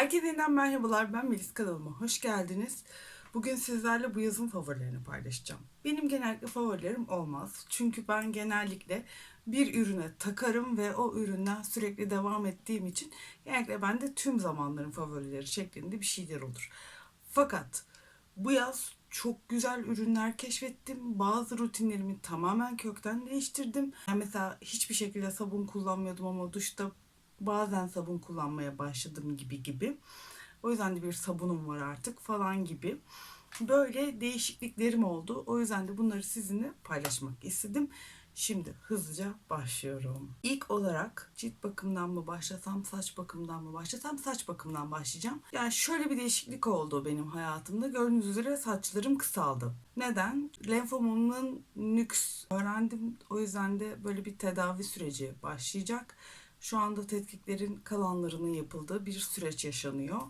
Herkese yeniden merhabalar. Ben Melis kanalıma hoş geldiniz. Bugün sizlerle bu yazın favorilerini paylaşacağım. Benim genellikle favorilerim olmaz. Çünkü ben genellikle bir ürüne takarım ve o üründen sürekli devam ettiğim için genellikle bende tüm zamanların favorileri şeklinde bir şeyler olur. Fakat bu yaz çok güzel ürünler keşfettim. Bazı rutinlerimi tamamen kökten değiştirdim. Yani mesela hiçbir şekilde sabun kullanmıyordum ama duşta bazen sabun kullanmaya başladım gibi gibi. O yüzden de bir sabunum var artık falan gibi. Böyle değişikliklerim oldu. O yüzden de bunları sizinle paylaşmak istedim. Şimdi hızlıca başlıyorum. İlk olarak cilt bakımından mı başlasam, saç bakımından mı başlasam, saç bakımından başlayacağım. Yani şöyle bir değişiklik oldu benim hayatımda. Gördüğünüz üzere saçlarım kısaldı. Neden? Lenfomumun nüks öğrendim. O yüzden de böyle bir tedavi süreci başlayacak. Şu anda tetkiklerin kalanlarının yapıldığı bir süreç yaşanıyor.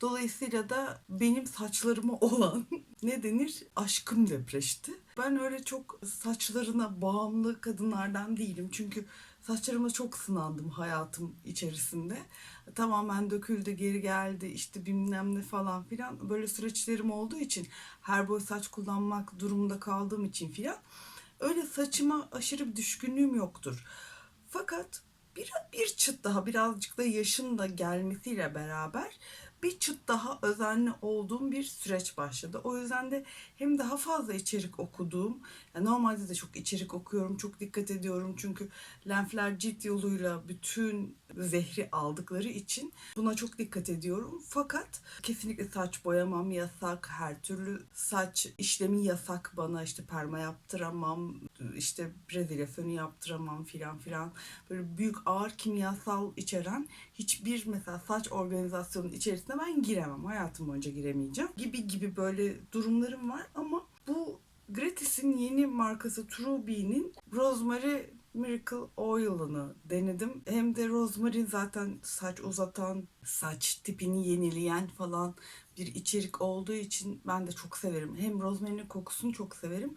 Dolayısıyla da benim saçlarıma olan ne denir aşkım depreşti. Ben öyle çok saçlarına bağımlı kadınlardan değilim. Çünkü saçlarıma çok sınandım hayatım içerisinde. Tamamen döküldü, geri geldi, işte bilmem ne falan filan. Böyle süreçlerim olduğu için her boy saç kullanmak durumunda kaldığım için filan. Öyle saçıma aşırı bir düşkünlüğüm yoktur. Fakat bir, bir çıt daha birazcık da yaşın da gelmesiyle beraber bir çıt daha özenli olduğum bir süreç başladı. O yüzden de hem daha fazla içerik okuduğum, yani normalde de çok içerik okuyorum, çok dikkat ediyorum çünkü lenfler cilt yoluyla bütün zehri aldıkları için buna çok dikkat ediyorum. Fakat kesinlikle saç boyamam yasak, her türlü saç işlemi yasak bana işte perma yaptıramam, işte Brezilya fönü yaptıramam filan filan. Böyle büyük ağır kimyasal içeren hiçbir mesela saç organizasyonun içerisine ben giremem. Hayatım boyunca giremeyeceğim. Gibi gibi böyle durumlarım var ama bu Gratis'in yeni markası True Bee'nin Rosemary Miracle Oil'ını denedim. Hem de rozmarin zaten saç uzatan, saç tipini yenileyen falan bir içerik olduğu için ben de çok severim. Hem rozmarinin kokusunu çok severim.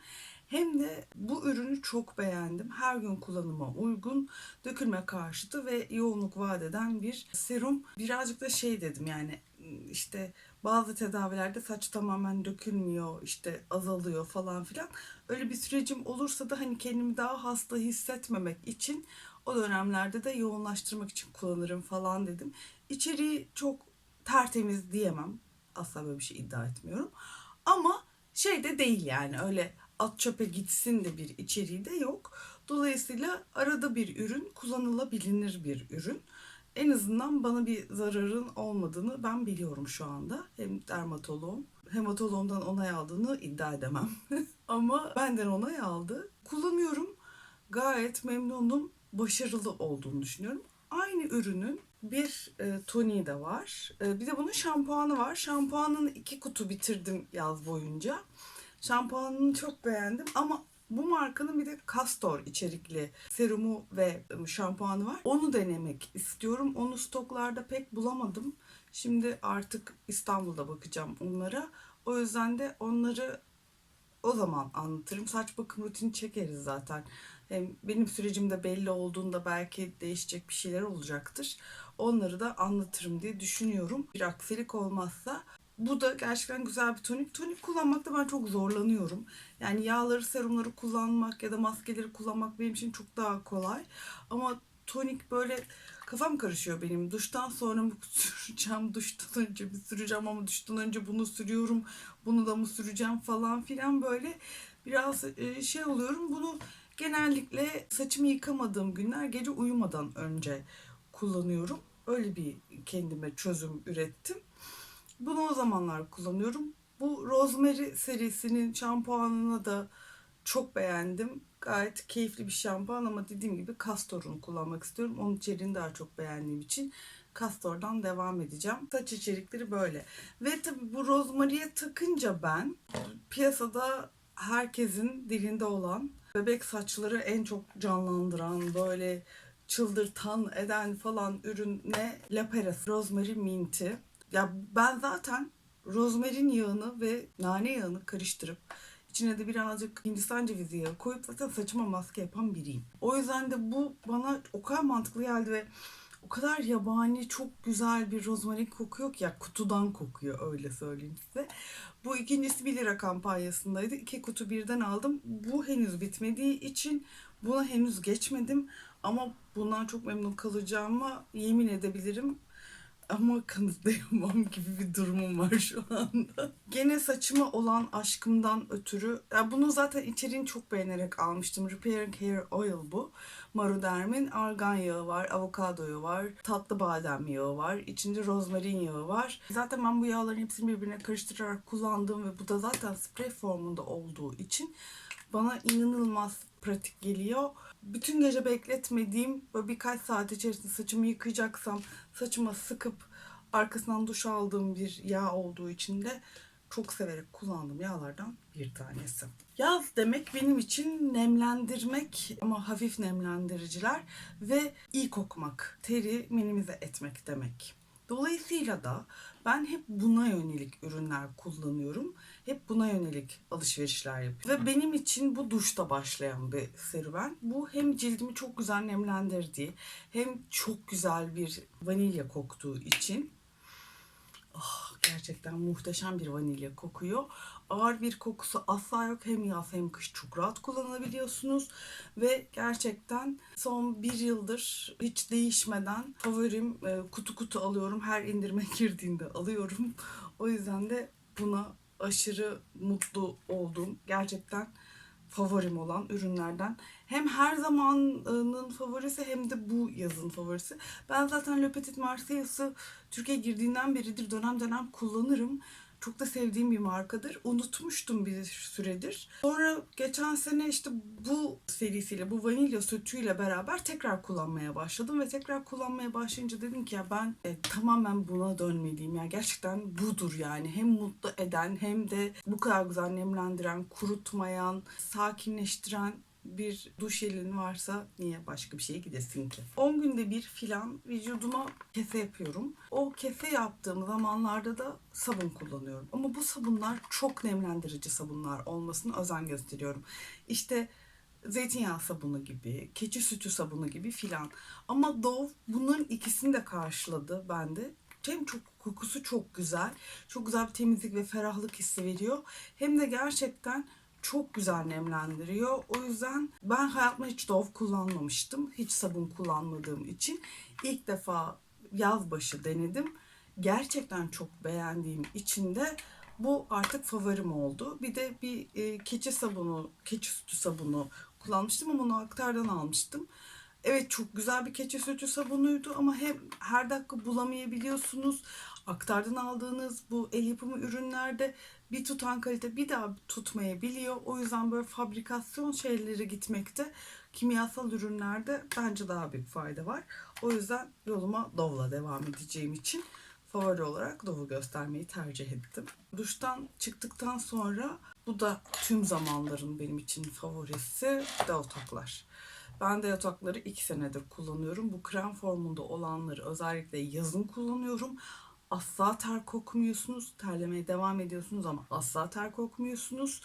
Hem de bu ürünü çok beğendim. Her gün kullanıma uygun, dökülme karşıtı ve yoğunluk vaat eden bir serum. Birazcık da şey dedim yani işte bazı tedavilerde saç tamamen dökülmüyor, işte azalıyor falan filan. Öyle bir sürecim olursa da hani kendimi daha hasta hissetmemek için o dönemlerde de yoğunlaştırmak için kullanırım falan dedim. İçeriği çok tertemiz diyemem. Asla böyle bir şey iddia etmiyorum. Ama şey de değil yani öyle at çöpe gitsin de bir içeriği de yok. Dolayısıyla arada bir ürün kullanılabilir bir ürün. En azından bana bir zararın olmadığını ben biliyorum şu anda. Hem dermatoloğum, hematoloğumdan onay aldığını iddia edemem. Ama benden onay aldı. Kullanıyorum. Gayet memnunum. Başarılı olduğunu düşünüyorum. Aynı ürünün bir e, toniği de var. E, bir de bunun şampuanı var. Şampuanını iki kutu bitirdim yaz boyunca. Şampuanını çok beğendim ama bu markanın bir de kastor içerikli serumu ve şampuanı var. Onu denemek istiyorum. Onu stoklarda pek bulamadım. Şimdi artık İstanbul'da bakacağım onlara. O yüzden de onları o zaman anlatırım. Saç bakım rutini çekeriz zaten. Hem benim sürecimde belli olduğunda belki değişecek bir şeyler olacaktır. Onları da anlatırım diye düşünüyorum. Bir aksilik olmazsa bu da gerçekten güzel bir tonik. Tonik kullanmakta ben çok zorlanıyorum. Yani yağları, serumları kullanmak ya da maskeleri kullanmak benim için çok daha kolay. Ama tonik böyle kafam karışıyor benim. Duştan sonra mı süreceğim, duştan önce mi süreceğim ama duştan önce bunu sürüyorum, bunu da mı süreceğim falan filan böyle biraz e, şey oluyorum. Bunu genellikle saçımı yıkamadığım günler gece uyumadan önce kullanıyorum. Öyle bir kendime çözüm ürettim. Bunu o zamanlar kullanıyorum. Bu Rosemary serisinin şampuanını da çok beğendim. Gayet keyifli bir şampuan ama dediğim gibi Castor'unu kullanmak istiyorum. Onun içeriğini daha çok beğendiğim için Castor'dan devam edeceğim. Saç içerikleri böyle. Ve tabii bu Rosemary'e takınca ben piyasada herkesin dilinde olan bebek saçları en çok canlandıran böyle çıldırtan eden falan ürün ne? La Peres Rosemary Mint'i. Ya ben zaten rozmarin yağını ve nane yağını karıştırıp içine de birazcık Hindistan cevizi yağı koyup zaten saçıma maske yapan biriyim. O yüzden de bu bana o kadar mantıklı geldi ve o kadar yabani, çok güzel bir rozmarin kokuyor ki ya kutudan kokuyor öyle söyleyeyim size. Bu ikincisi 1 lira kampanyasındaydı. İki kutu birden aldım. Bu henüz bitmediği için buna henüz geçmedim. Ama bundan çok memnun kalacağıma yemin edebilirim. Ama kanıtlayamam gibi bir durumum var şu anda. Gene saçıma olan aşkımdan ötürü, ya bunu zaten içeriğini çok beğenerek almıştım. Repairing Hair Oil bu. Maruderm'in argan yağı var, avokado yağı var, tatlı badem yağı var, içinde rozmarin yağı var. Zaten ben bu yağların hepsini birbirine karıştırarak kullandığım ve bu da zaten sprey formunda olduğu için bana inanılmaz pratik geliyor. Bütün gece bekletmediğim böyle birkaç saat içerisinde saçımı yıkayacaksam saçıma sıkıp arkasından duş aldığım bir yağ olduğu için de çok severek kullandığım yağlardan bir tanesi. Yaz demek benim için nemlendirmek ama hafif nemlendiriciler ve iyi kokmak, teri minimize etmek demek. Dolayısıyla da ben hep buna yönelik ürünler kullanıyorum. Hep buna yönelik alışverişler yapıyorum. Ve benim için bu duşta başlayan bir serüven. Bu hem cildimi çok güzel nemlendirdiği hem çok güzel bir vanilya koktuğu için Ah, gerçekten muhteşem bir vanilya kokuyor. Ağır bir kokusu asla yok. Hem yaz hem kış çok rahat kullanabiliyorsunuz. Ve gerçekten son bir yıldır hiç değişmeden favorim e, kutu kutu alıyorum. Her indirime girdiğinde alıyorum. O yüzden de buna aşırı mutlu oldum. Gerçekten favorim olan ürünlerden. Hem her zamanın favorisi hem de bu yazın favorisi. Ben zaten Le Petit Marseilles'ı Türkiye'ye girdiğinden beridir dönem dönem kullanırım. Çok da sevdiğim bir markadır. Unutmuştum bir süredir. Sonra geçen sene işte bu serisiyle, bu vanilya sütüyle beraber tekrar kullanmaya başladım. Ve tekrar kullanmaya başlayınca dedim ki ya ben e, tamamen buna dönmeliyim. Ya gerçekten budur yani. Hem mutlu eden hem de bu kadar güzel nemlendiren, kurutmayan, sakinleştiren bir duş jelin varsa niye başka bir şeye gidesin ki? 10 günde bir filan vücuduma kese yapıyorum. O kese yaptığım zamanlarda da sabun kullanıyorum. Ama bu sabunlar çok nemlendirici sabunlar olmasına özen gösteriyorum. İşte zeytinyağı sabunu gibi, keçi sütü sabunu gibi filan. Ama Dove bunların ikisini de karşıladı bende. Hem çok kokusu çok güzel. Çok güzel bir temizlik ve ferahlık hissi veriyor. Hem de gerçekten çok güzel nemlendiriyor. O yüzden ben hayatımda hiç Dove kullanmamıştım. Hiç sabun kullanmadığım için ilk defa yaz başı denedim. Gerçekten çok beğendiğim için de bu artık favorim oldu. Bir de bir e, keçi sabunu, keçi sütü sabunu kullanmıştım ama onu aktardan almıştım. Evet çok güzel bir keçi sütü sabunuydu ama hem her dakika bulamayabiliyorsunuz. Aktardan aldığınız bu el yapımı ürünlerde bir tutan kalite bir daha tutmayabiliyor. O yüzden böyle fabrikasyon şeyleri gitmekte kimyasal ürünlerde bence daha büyük fayda var. O yüzden yoluma Dove'la devam edeceğim için favori olarak Dove'u göstermeyi tercih ettim. Duştan çıktıktan sonra bu da tüm zamanların benim için favorisi deotaklar. Ben de yatakları 2 senedir kullanıyorum. Bu krem formunda olanları özellikle yazın kullanıyorum. Asla ter kokmuyorsunuz. Terlemeye devam ediyorsunuz ama asla ter kokmuyorsunuz.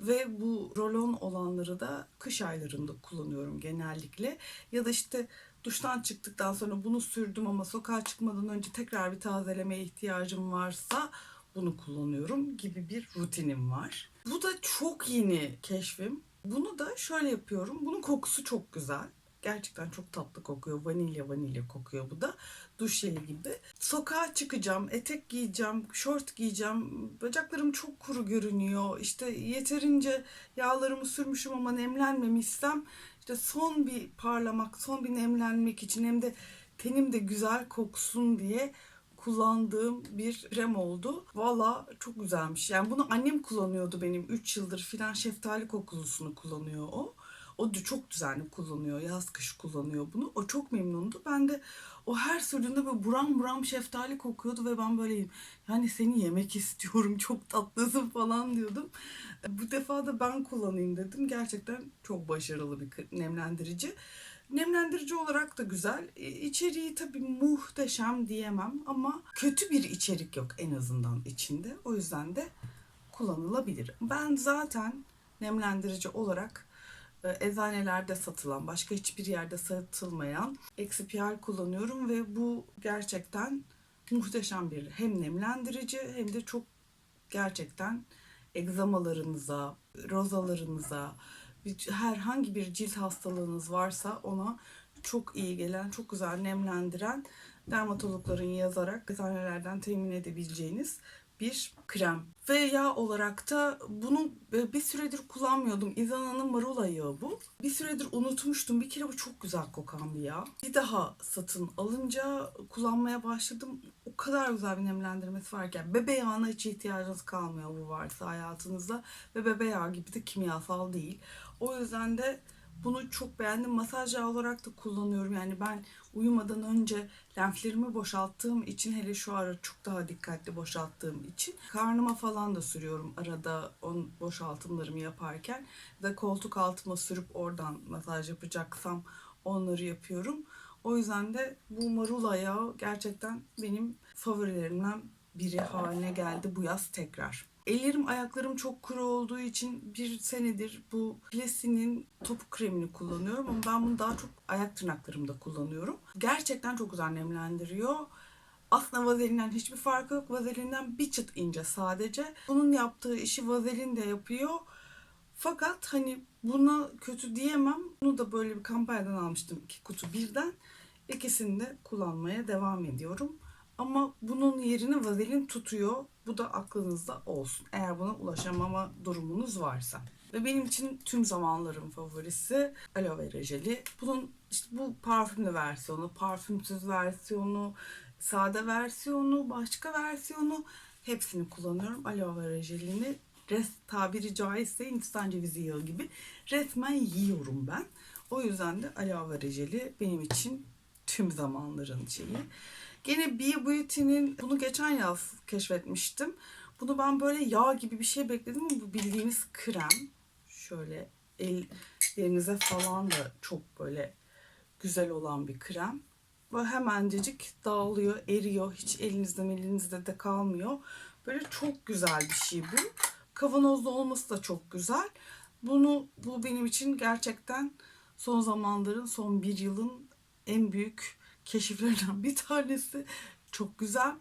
Ve bu rolon olanları da kış aylarında kullanıyorum genellikle. Ya da işte duştan çıktıktan sonra bunu sürdüm ama sokağa çıkmadan önce tekrar bir tazelemeye ihtiyacım varsa bunu kullanıyorum gibi bir rutinim var. Bu da çok yeni keşfim. Bunu da şöyle yapıyorum. Bunun kokusu çok güzel. Gerçekten çok tatlı kokuyor. Vanilya vanilya kokuyor bu da. Duş jeli gibi. Sokağa çıkacağım, etek giyeceğim, şort giyeceğim. Bacaklarım çok kuru görünüyor. İşte yeterince yağlarımı sürmüşüm ama nemlenmemişsem işte son bir parlamak, son bir nemlenmek için hem de tenim de güzel koksun diye kullandığım bir krem oldu. Valla çok güzelmiş. Yani bunu annem kullanıyordu benim 3 yıldır filan şeftali kokulusunu kullanıyor o. O çok düzenli kullanıyor. Yaz kış kullanıyor bunu. O çok memnundu. Ben de o her sürdüğünde böyle buram buram şeftali kokuyordu ve ben böyleyim. Yani seni yemek istiyorum. Çok tatlısın falan diyordum. Bu defa da ben kullanayım dedim. Gerçekten çok başarılı bir nemlendirici. Nemlendirici olarak da güzel. İçeriği tabii muhteşem diyemem ama kötü bir içerik yok en azından içinde. O yüzden de kullanılabilir. Ben zaten nemlendirici olarak eczanelerde satılan, başka hiçbir yerde satılmayan Exipial kullanıyorum ve bu gerçekten muhteşem bir hem nemlendirici hem de çok gerçekten egzamalarınıza, rozalarınıza, herhangi bir cilt hastalığınız varsa ona çok iyi gelen, çok güzel nemlendiren dermatologların yazarak eczanelerden temin edebileceğiniz bir krem. Ve yağ olarak da bunu e, bir süredir kullanmıyordum. Izana'nın marula yağı bu. Bir süredir unutmuştum. Bir kere bu çok güzel kokan bir yağ. Bir daha satın alınca kullanmaya başladım. O kadar güzel bir nemlendirmesi varken bebe yağına hiç ihtiyacınız kalmıyor bu varsa hayatınızda. Ve bebe yağı gibi de kimyasal değil. O yüzden de bunu çok beğendim. Masaj olarak da kullanıyorum. Yani ben uyumadan önce lenflerimi boşalttığım için hele şu ara çok daha dikkatli boşalttığım için karnıma falan da sürüyorum arada on boşaltımlarımı yaparken ya da koltuk altıma sürüp oradan masaj yapacaksam onları yapıyorum. O yüzden de bu marula yağı gerçekten benim favorilerimden biri haline geldi bu yaz tekrar. Ellerim ayaklarım çok kuru olduğu için bir senedir bu Plesi'nin topuk kremini kullanıyorum ama ben bunu daha çok ayak tırnaklarımda kullanıyorum. Gerçekten çok güzel nemlendiriyor. Aslında vazelinden hiçbir farkı yok. Vazelinden bir çıt ince sadece. Bunun yaptığı işi vazelin de yapıyor. Fakat hani buna kötü diyemem. Bunu da böyle bir kampanyadan almıştım iki kutu birden. İkisini de kullanmaya devam ediyorum. Ama bunun yerini vazelin tutuyor. Bu da aklınızda olsun. Eğer buna ulaşamama durumunuz varsa. Ve benim için tüm zamanların favorisi aloe vera jeli. Bunun işte bu parfümlü versiyonu, parfümsüz versiyonu, sade versiyonu, başka versiyonu hepsini kullanıyorum. Aloe vera jelini res, tabiri caizse Hindistan cevizi yağı gibi resmen yiyorum ben. O yüzden de aloe vera jeli benim için tüm zamanların şeyi. Gene Be Beauty'nin bunu geçen yaz keşfetmiştim. Bunu ben böyle yağ gibi bir şey bekledim ama bu bildiğiniz krem. Şöyle ellerinize falan da çok böyle güzel olan bir krem. Ve hemencecik dağılıyor, eriyor. Hiç elinizde elinizde de kalmıyor. Böyle çok güzel bir şey bu. Kavanozda olması da çok güzel. Bunu bu benim için gerçekten son zamanların, son bir yılın en büyük keşiflerinden bir tanesi. Çok güzel.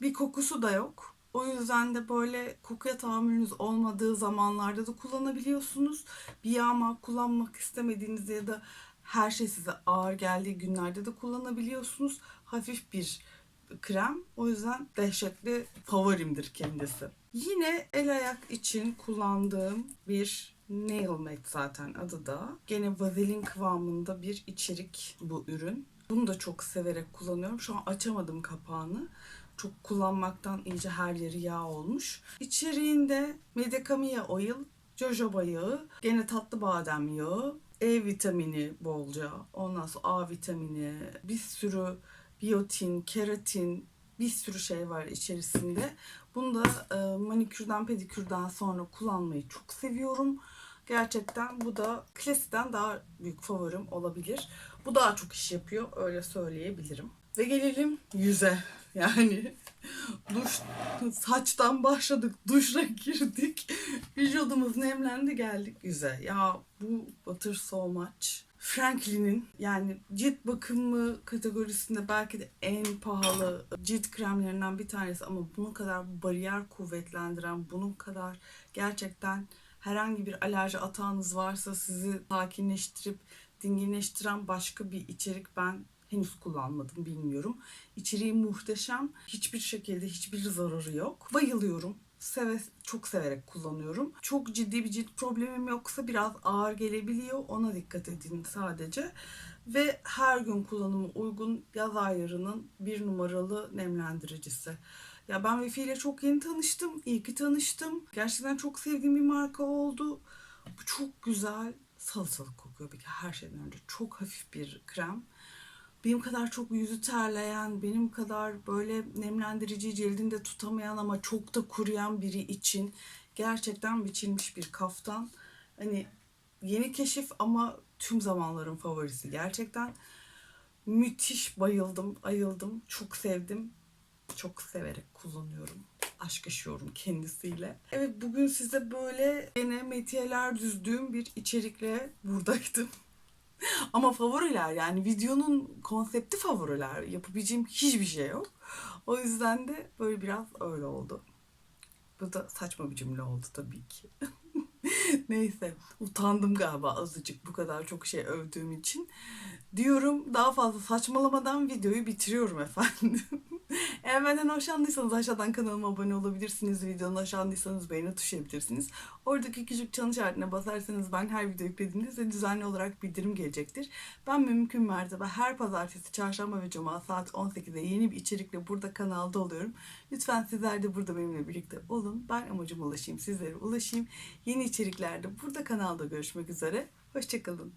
Bir kokusu da yok. O yüzden de böyle kokuya tahammülünüz olmadığı zamanlarda da kullanabiliyorsunuz. Bir yağma kullanmak istemediğinizde ya da her şey size ağır geldiği günlerde de kullanabiliyorsunuz. Hafif bir krem. O yüzden dehşetli favorimdir kendisi. Yine el ayak için kullandığım bir Nail Matte zaten adı da. Gene vazelin kıvamında bir içerik bu ürün. Bunu da çok severek kullanıyorum. Şu an açamadım kapağını. Çok kullanmaktan iyice her yeri yağ olmuş. İçeriğinde Medicamia Oil, jojoba yağı, gene tatlı badem yağı, E vitamini bolca, ondan sonra A vitamini, bir sürü biyotin, keratin, bir sürü şey var içerisinde. Bunu da e, manikürden pedikürden sonra kullanmayı çok seviyorum. Gerçekten bu da klasiden daha büyük favorim olabilir. Bu daha çok iş yapıyor öyle söyleyebilirim. Ve gelelim yüze. Yani duş saçtan başladık, duşa girdik. Vücudumuz nemlendi geldik yüze. Ya bu Butter So Much. Franklin'in yani cilt bakımı kategorisinde belki de en pahalı cilt kremlerinden bir tanesi ama bunun kadar bariyer kuvvetlendiren, bunun kadar gerçekten herhangi bir alerji atağınız varsa sizi sakinleştirip dinginleştiren başka bir içerik ben henüz kullanmadım bilmiyorum. İçeriği muhteşem. Hiçbir şekilde hiçbir zararı yok. Bayılıyorum. Seve, çok severek kullanıyorum. Çok ciddi bir cilt problemim yoksa biraz ağır gelebiliyor. Ona dikkat edin sadece. Ve her gün kullanımı uygun yaz aylarının bir numaralı nemlendiricisi. Ya ben Vefi ile çok yeni tanıştım. İyi ki tanıştım. Gerçekten çok sevdiğim bir marka oldu. Bu çok güzel. Salatalık kokuyor bir her şeyden önce. Çok hafif bir krem. Benim kadar çok yüzü terleyen, benim kadar böyle nemlendirici cildinde tutamayan ama çok da kuruyan biri için gerçekten biçilmiş bir kaftan. Hani yeni keşif ama tüm zamanların favorisi. Gerçekten müthiş bayıldım, ayıldım. Çok sevdim. Çok severek kullanıyorum. aşk yaşıyorum kendisiyle. Evet bugün size böyle yine metiyeler düzdüğüm bir içerikle buradaydım. Ama favoriler yani videonun konsepti favoriler. Yapabileceğim hiçbir şey yok. O yüzden de böyle biraz öyle oldu. Bu da saçma bir cümle oldu tabii ki. Neyse utandım galiba azıcık bu kadar çok şey övdüğüm için. Diyorum daha fazla saçmalamadan videoyu bitiriyorum efendim. Eğer benden hoşlandıysanız aşağıdan kanalıma abone olabilirsiniz. Videonun hoşlandıysanız beğeni tuşlayabilirsiniz. Oradaki küçük çan işaretine basarsanız ben her video yüklediğimde size düzenli olarak bildirim gelecektir. Ben mümkün mertebe her pazartesi, çarşamba ve cuma saat 18'de yeni bir içerikle burada kanalda oluyorum. Lütfen sizler de burada benimle birlikte olun. Ben amacıma ulaşayım, sizlere ulaşayım. Yeni içeriklerde burada kanalda görüşmek üzere. Hoşçakalın.